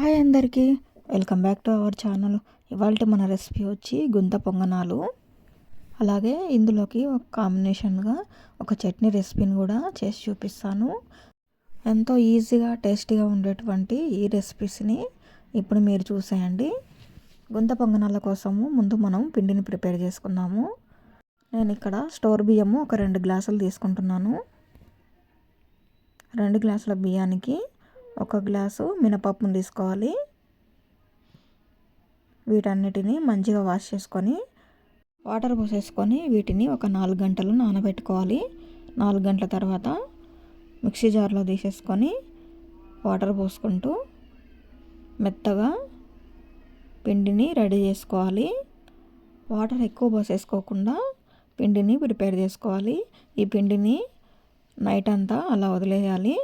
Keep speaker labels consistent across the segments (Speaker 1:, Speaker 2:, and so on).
Speaker 1: Hi అందరికీ. Welcome back to our channel. ఇవాళ మన రెసిపీ వచ్చి గుంత పొంగనాలు. అలాగే ఇందులోకి ఒక కాంబినేషన్గా ఒక చట్నీ రెసిపీని కూడా చేసి చూపిస్తాను. ఎంతో ఈజీగా టేస్టీగా ఉండేటువంటి ఈ రెసిపీస్ని ఇప్పుడు మీరు చూసేయండి. గుంత పొంగనాల కోసము ముందు మనం పిండిని ప్రిపేర్ చేసుకున్నాము నేను ఇక్కడ స్టోర్ బియ్యము ఒక రెండు గ్లాసులు తీసుకుంటున్నాను. రెండు గ్లాసుల బియ్యానికి ఒక గ్లాసు మినపప్పును తీసుకోవాలి. వీటన్నిటిని మంచిగా వాష్ చేసుకొని వాటర్ పోసేసుకొని వీటిని ఒక నాలుగు గంటలు నానబెట్టుకోవాలి. నాలుగు గంటల తర్వాత మిక్సీ జార్లో తీసేసుకొని వాటర్ పోసుకుంటూ మెత్తగా పిండిని రెడీ చేసుకోవాలి. వాటర్ ఎక్కువ పోసేసుకోకుండా పిండిని ప్రిపేర్ చేసుకోవాలి. ఈ పిండిని నైట్ అంతా అలా వదిలేయాలి.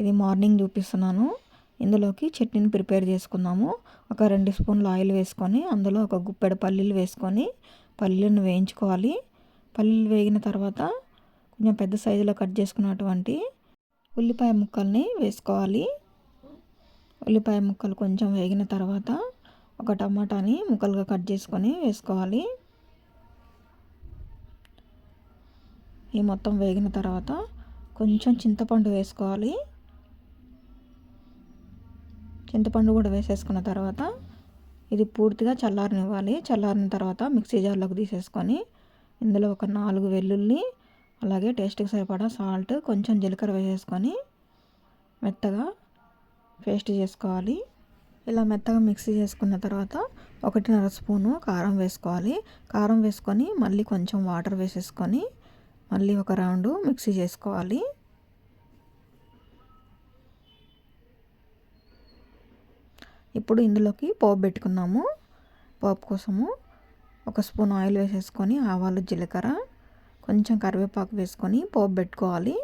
Speaker 1: ఇది మార్నింగ్ చూపిస్తున్నాను. ఇందులోకి చట్నీని ప్రిపేర్ చేసుకుందాము. ఒక రెండు స్పూన్లు ఆయిల్ వేసుకొని అందులో ఒక గుప్పెడు పల్లీలు వేసుకొని పల్లీలను వేయించుకోవాలి. పల్లీలు వేగిన తర్వాత కొంచెం పెద్ద సైజులో కట్ చేసుకున్నటువంటి ఉల్లిపాయ ముక్కల్ని వేసుకోవాలి. ఉల్లిపాయ ముక్కలు కొంచెం వేగిన తర్వాత ఒక టమాటాని ముక్కలుగా కట్ చేసుకొని వేసుకోవాలి. ఈ మొత్తం వేగిన తర్వాత కొంచెం చింతపండు వేసుకోవాలి. చింతపండు కూడా వేసేసుకున్న తర్వాత ఇది పూర్తిగా చల్లారనివ్వాలి. చల్లారిన తర్వాత మిక్సీ జార్లోకి తీసేసుకొని ఇందులో ఒక నాలుగు వెల్లుల్లి అలాగే టేస్ట్కి సరిపడా సాల్ట్ కొంచెం జీలకర్ర వేసేసుకొని మెత్తగా పేస్ట్ చేసుకోవాలి. ఇలా మెత్తగా మిక్సీ చేసుకున్న తర్వాత ఒకటిన్నర స్పూను కారం వేసుకోవాలి. కారం వేసుకొని మళ్ళీ కొంచెం వాటర్ వేసేసుకొని మళ్ళీ ఒక రౌండ్ మిక్సీ చేసుకోవాలి. ఇప్పుడు ఇందులోకి పోపు పెట్టుకుందాము. పోపు కోసము ఒక స్పూన్ ఆయిల్ వేసేసుకొని ఆవాలు జీలకర్ర కొంచెం కరివేపాకు వేసుకొని పోపు పెట్టుకోవాలి.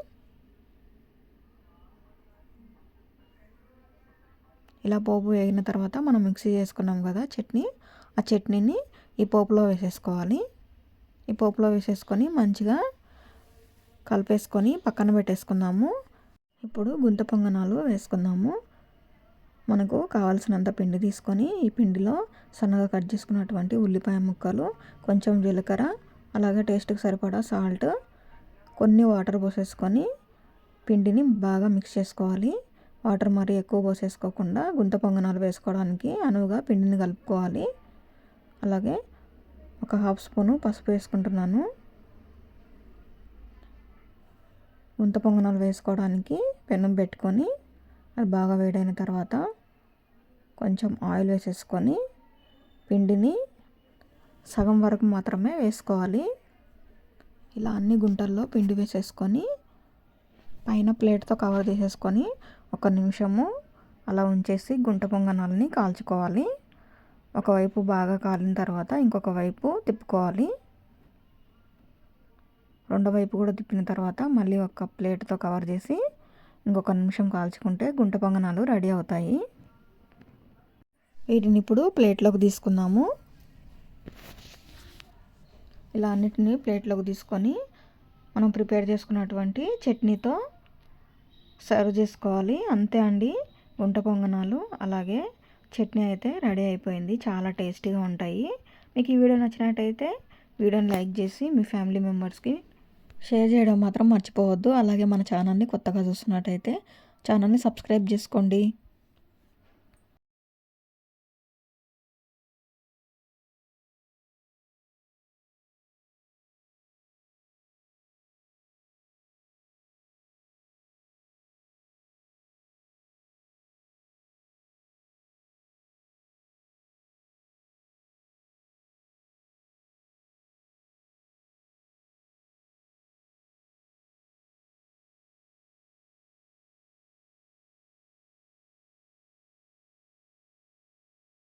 Speaker 1: ఇలా పోపు వేగిన తర్వాత మనం మిక్సీ చేసుకున్నాం కదా చట్నీ. ఆ చట్నీని ఈ పోపులో వేసేసుకోవాలి. ఈ పోపులో వేసేసుకొని మంచిగా కలిపేసుకొని పక్కన పెట్టేసుకుందాము. ఇప్పుడు గుంత పొంగనాలు వేసుకుందాము. మనకు కావాల్సినంత పిండి తీసుకొని ఈ పిండిలో సన్నగా కట్ చేసుకున్నటువంటి ఉల్లిపాయ ముక్కలు కొంచెం జీలకర్ర అలాగే టేస్ట్కి సరిపడా సాల్ట్ కొన్ని వాటర్ పోసేసుకొని పిండిని బాగా మిక్స్ చేసుకోవాలి. వాటర్ మరీ ఎక్కువ పోసేసుకోకుండా గుంత పొంగనాలు వేసుకోవడానికి అనువుగా పిండిని కలుపుకోవాలి. అలాగే ఒక హాఫ్ స్పూను పసుపు వేసుకుంటున్నాను. గుంత పొంగనాలు వేసుకోవడానికి పెనం పెట్టుకొని అది బాగా వేడైన తర్వాత కొంచెం ఆయిల్ వేసేసుకొని పిండిని సగం వరకు మాత్రమే వేసుకోవాలి. ఇలా అన్ని గుంటల్లో పిండి వేసేసుకొని పైన ప్లేట్తో కవర్ చేసేసుకొని ఒక నిమిషము అలా ఉంచేసి గుంట పొంగనాలని కాల్చుకోవాలి. ఒకవైపు బాగా కాలిన తర్వాత ఇంకొక వైపు తిప్పుకోవాలి. రెండో వైపు కూడా తిప్పిన తర్వాత మళ్ళీ ఒక ప్లేట్తో కవర్ చేసి ఇంకొక నిమిషం కాల్చుకుంటే గుంట పొంగనాలు రెడీ అవుతాయి. వీటిని ఇప్పుడు ప్లేట్లోకి తీసుకుందాము. ఇలా అన్నిటిని ప్లేట్లోకి తీసుకొని మనం ప్రిపేర్ చేసుకున్నటువంటి చట్నీతో సర్వ్ చేసుకోవాలి. అంతే అండి. గుంట పొంగనాలు అలాగే చట్నీ అయితే రెడీ అయిపోయింది. చాలా టేస్టీగా ఉంటాయి. మీకు ఈ వీడియో నచ్చినట్టయితే వీడియోని లైక్ చేసి మీ ఫ్యామిలీ మెంబర్స్కి షేర్ చేయడం మాత్రం మర్చిపోవద్దు. అలాగే మన ఛానల్ని కొత్తగా చూస్తున్నట్టయితే ఛానల్ని సబ్స్క్రైబ్ చేసుకోండి.